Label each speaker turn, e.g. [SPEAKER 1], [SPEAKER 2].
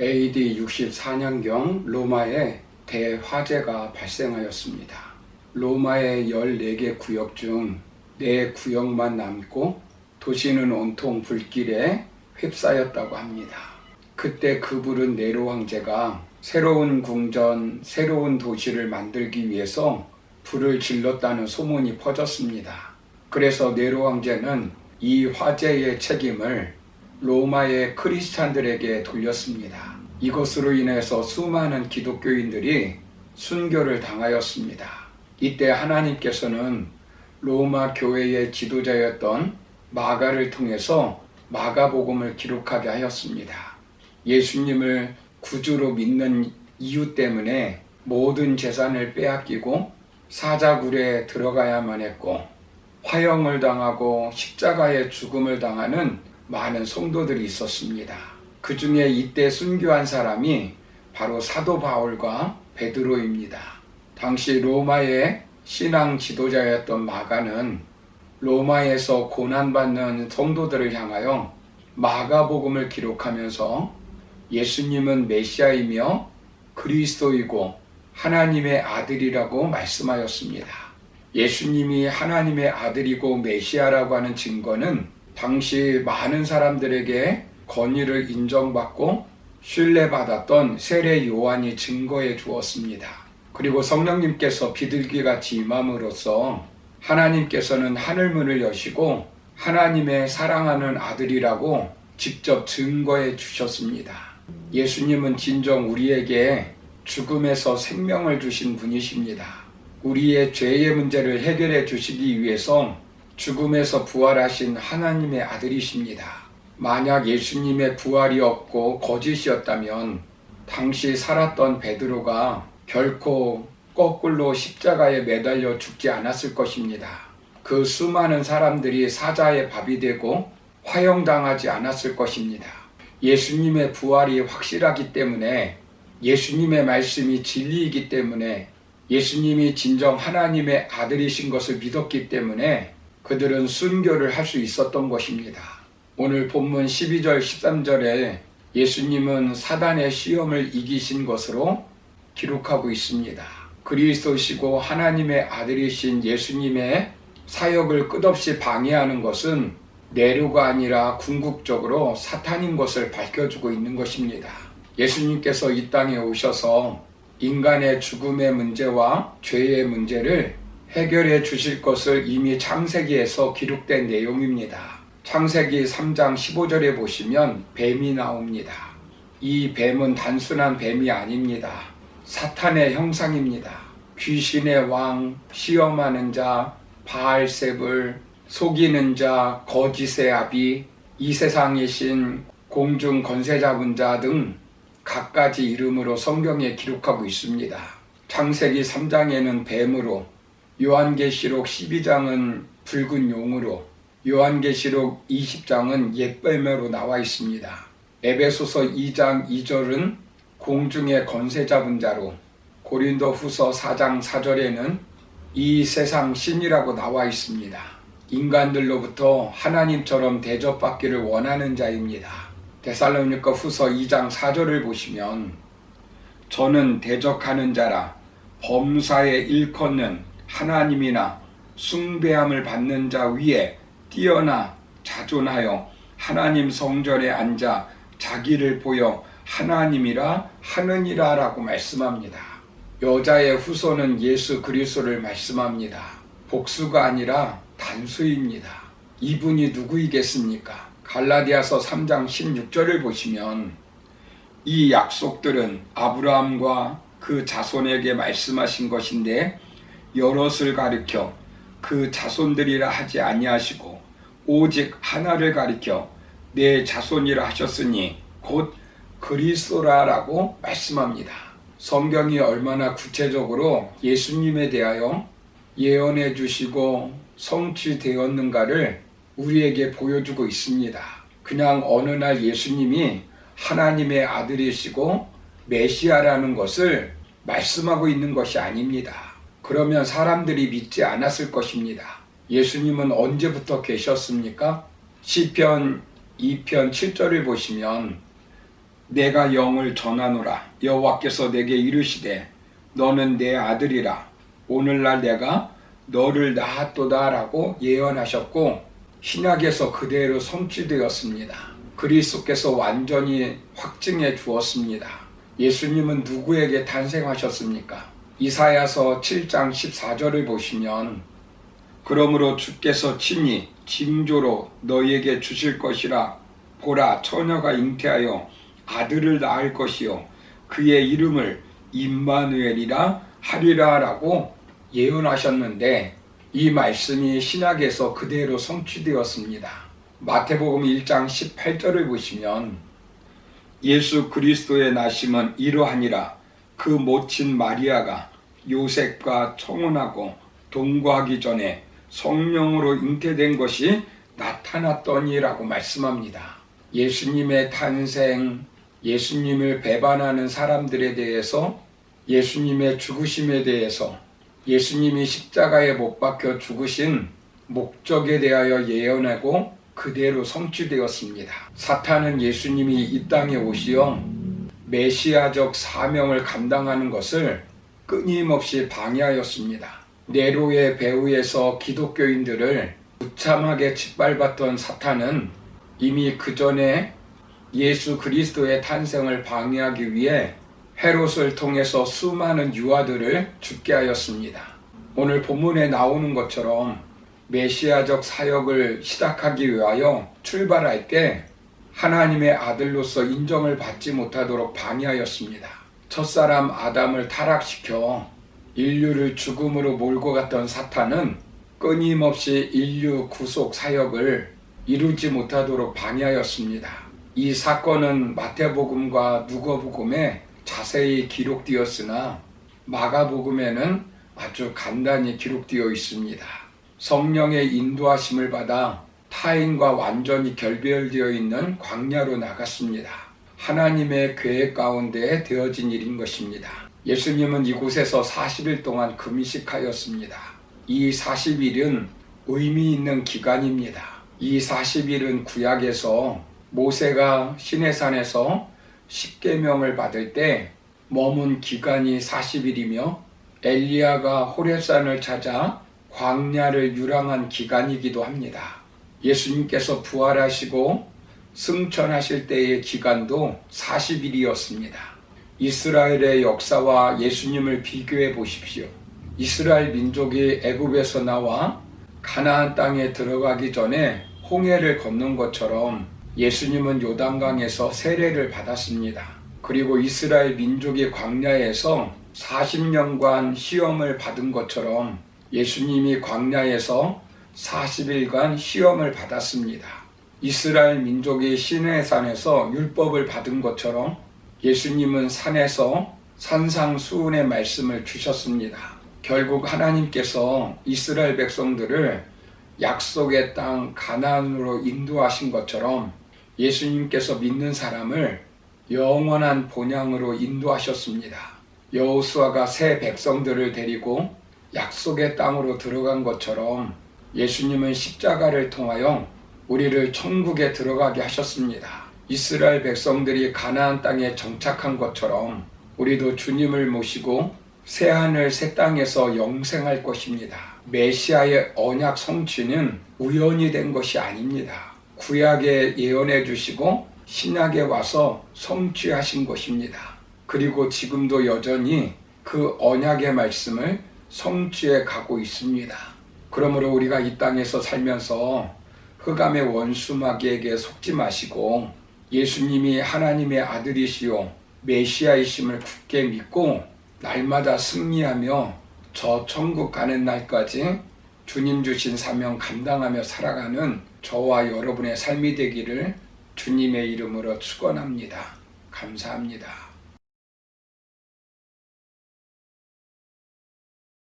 [SPEAKER 1] AD 64년경 로마에 대화재가 발생하였습니다. 로마의 14개 구역 중 4구역만 남고 도시는 온통 불길에 휩싸였다고 합니다. 그때 그 불은 네로 황제가 새로운 궁전, 새로운 도시를 만들기 위해서 불을 질렀다는 소문이 퍼졌습니다. 그래서 네로 황제는 이 화재의 책임을 로마의 크리스찬들에게 돌렸습니다. 이것으로 인해서 수많은 기독교인들이 순교를 당하였습니다. 이때 하나님께서는 로마 교회의 지도자였던 마가를 통해서 마가복음을 기록하게 하였습니다. 예수님을 구주로 믿는 이유 때문에 모든 재산을 빼앗기고 사자굴에 들어가야만 했고 화형을 당하고 십자가의 죽음을 당하는 많은 성도들이 있었습니다. 그 중에 이때 순교한 사람이 바로 사도 바울과 베드로입니다. 당시 로마의 신앙 지도자였던 마가는 로마에서 고난받는 성도들을 향하여 마가복음을 기록하면서 예수님은 메시아이며 그리스도이고 하나님의 아들이라고 말씀하였습니다. 예수님이 하나님의 아들이고 메시아라고 하는 증거는 당시 많은 사람들에게 권위를 인정받고 신뢰받았던 세례 요한이 증거해 주었습니다. 그리고 성령님께서 비둘기같이 임함으로써 하나님께서는 하늘문을 여시고 하나님의 사랑하는 아들이라고 직접 증거해 주셨습니다. 예수님은 진정 우리에게 죽음에서 생명을 주신 분이십니다. 우리의 죄의 문제를 해결해 주시기 위해서 죽음에서 부활하신 하나님의 아들이십니다. 만약 예수님의 부활이 없고 거짓이었다면 당시 살았던 베드로가 결코 거꾸로 십자가에 매달려 죽지 않았을 것입니다. 그 수많은 사람들이 사자의 밥이 되고 화형당하지 않았을 것입니다. 예수님의 부활이 확실하기 때문에 예수님의 말씀이 진리이기 때문에 예수님이 진정 하나님의 아들이신 것을 믿었기 때문에 그들은 순교를 할 수 있었던 것입니다. 오늘 본문 12절 13절에 예수님은 사단의 시험을 이기신 것으로 기록하고 있습니다. 그리스도시고 하나님의 아들이신 예수님의 사역을 끝없이 방해하는 것은 내류가 아니라 궁극적으로 사탄인 것을 밝혀주고 있는 것입니다. 예수님께서 이 땅에 오셔서 인간의 죽음의 문제와 죄의 문제를 해결해 주실 것을 이미 창세기에서 기록된 내용입니다. 창세기 3장 15절에 보시면 뱀이 나옵니다. 이 뱀은 단순한 뱀이 아닙니다. 사탄의 형상입니다. 귀신의 왕, 시험하는 자, 바알셉을 속이는 자, 거짓의 아비, 이 세상의 신, 공중 건세 잡은 자 등 갖가지 이름으로 성경에 기록하고 있습니다. 창세기 3장에는 뱀으로, 요한계시록 12장은 붉은 용으로, 요한계시록 20장은 옛뱀으로 나와 있습니다. 에베소서 2장 2절은 공중의 건세 잡은 자로, 고린도 후서 4장 4절에는 이 세상 신이라고 나와 있습니다. 인간들로부터 하나님처럼 대접받기를 원하는 자입니다. 데살로니가 후서 2장 4절을 보시면 저는 대적하는 자라 범사에 일컫는 하나님이나 숭배함을 받는 자 위에 뛰어나 자존하여 하나님 성전에 앉아 자기를 보여 하나님이라 하느니라라고 말씀합니다. 여자의 후손은 예수 그리스도를 말씀합니다. 복수가 아니라 단수입니다. 이분이 누구이겠습니까? 갈라디아서 3장 16절을 보시면 이 약속들은 아브라함과 그 자손에게 말씀하신 것인데 여럿을 가리켜 그 자손들이라 하지 아니하시고 오직 하나를 가리켜 내 자손이라 하셨으니 곧 그리스도라라고 말씀합니다. 성경이 얼마나 구체적으로 예수님에 대하여 예언해 주시고 성취되었는가를 우리에게 보여주고 있습니다. 그냥 어느 날 예수님이 하나님의 아들이시고 메시아라는 것을 말씀하고 있는 것이 아닙니다. 그러면 사람들이 믿지 않았을 것입니다. 예수님은 언제부터 계셨습니까? 시편 2편 7절을 보시면 내가 영을 전하노라 여호와께서 내게 이르시되 너는 내 아들이라 오늘날 내가 너를 낳았도다라고 예언하셨고 신약에서 그대로 성취되었습니다. 그리스도께서 완전히 확증해 주었습니다. 예수님은 누구에게 탄생하셨습니까? 이사야서 7장 14절을 보시면 그러므로 주께서 친히 징조로 너희에게 주실 것이라 보라 처녀가 잉태하여 아들을 낳을 것이요 그의 이름을 임마누엘이라 하리라라고 예언하셨는데 이 말씀이 신약에서 그대로 성취되었습니다. 마태복음 1장 18절을 보시면 예수 그리스도의 나심은 이러하니라 그 모친 마리아가 요셉과 청혼하고 동거하기 전에 성령으로 잉태된 것이 나타났더니라고 말씀합니다. 예수님의 탄생, 예수님을 배반하는 사람들에 대해서 예수님의 죽으심에 대해서 예수님이 십자가에 못 박혀 죽으신 목적에 대하여 예언하고 그대로 성취되었습니다. 사탄은 예수님이 이 땅에 오시어 메시아적 사명을 감당하는 것을 끊임없이 방해하였습니다. 네로의 배후에서 기독교인들을 무참하게 짓밟았던 사탄은 이미 그 전에 예수 그리스도의 탄생을 방해하기 위해 헤롯을 통해서 수많은 유아들을 죽게 하였습니다. 오늘 본문에 나오는 것처럼 메시아적 사역을 시작하기 위하여 출발할 때 하나님의 아들로서 인정을 받지 못하도록 방해하였습니다. 첫사람 아담을 타락시켜 인류를 죽음으로 몰고 갔던 사탄은 끊임없이 인류 구속 사역을 이루지 못하도록 방해하였습니다. 이 사건은 마태복음과 누가복음에 자세히 기록되었으나 마가복음에는 아주 간단히 기록되어 있습니다. 성령의 인도하심을 받아 타인과 완전히 결별되어 있는 광야로 나갔습니다. 하나님의 계획 가운데 되어진 일인 것입니다. 예수님은 이곳에서 40일 동안 금식하였습니다. 이 40일은 의미 있는 기간입니다. 이 40일은 구약에서 모세가 시내산에서 십계명을 받을 때 머문 기간이 40일이며 엘리야가 호렙산을 찾아 광야를 유랑한 기간이기도 합니다. 예수님께서 부활하시고 승천하실 때의 기간도 40일이었습니다. 이스라엘의 역사와 예수님을 비교해 보십시오. 이스라엘 민족이 애굽에서 나와 가나안 땅에 들어가기 전에 홍해를 건넌 것처럼 예수님은 요단강에서 세례를 받았습니다. 그리고 이스라엘 민족이 광야에서 40년간 시험을 받은 것처럼 예수님이 광야에서 40일간 시험을 받았습니다. 이스라엘 민족이 시내 산에서 율법을 받은 것처럼 예수님은 산에서 산상수훈의 말씀을 주셨습니다. 결국 하나님께서 이스라엘 백성들을 약속의 땅 가나안으로 인도하신 것처럼 예수님께서 믿는 사람을 영원한 본향으로 인도하셨습니다. 여호수아가 새 백성들을 데리고 약속의 땅으로 들어간 것처럼 예수님은 십자가를 통하여 우리를 천국에 들어가게 하셨습니다. 이스라엘 백성들이 가나안 땅에 정착한 것처럼 우리도 주님을 모시고 새 하늘 새 땅에서 영생할 것입니다. 메시아의 언약 성취는 우연이 된 것이 아닙니다. 구약에 예언해 주시고 신약에 와서 성취하신 것입니다. 그리고 지금도 여전히 그 언약의 말씀을 성취해 가고 있습니다. 그러므로 우리가 이 땅에서 살면서 흑암의 원수 마귀에게 속지 마시고 예수님이 하나님의 아들이시요 메시아이심을 굳게 믿고 날마다 승리하며 저 천국 가는 날까지 주님 주신 사명 감당하며 살아가는 저와 여러분의 삶이 되기를 주님의 이름으로 축원합니다. 감사합니다.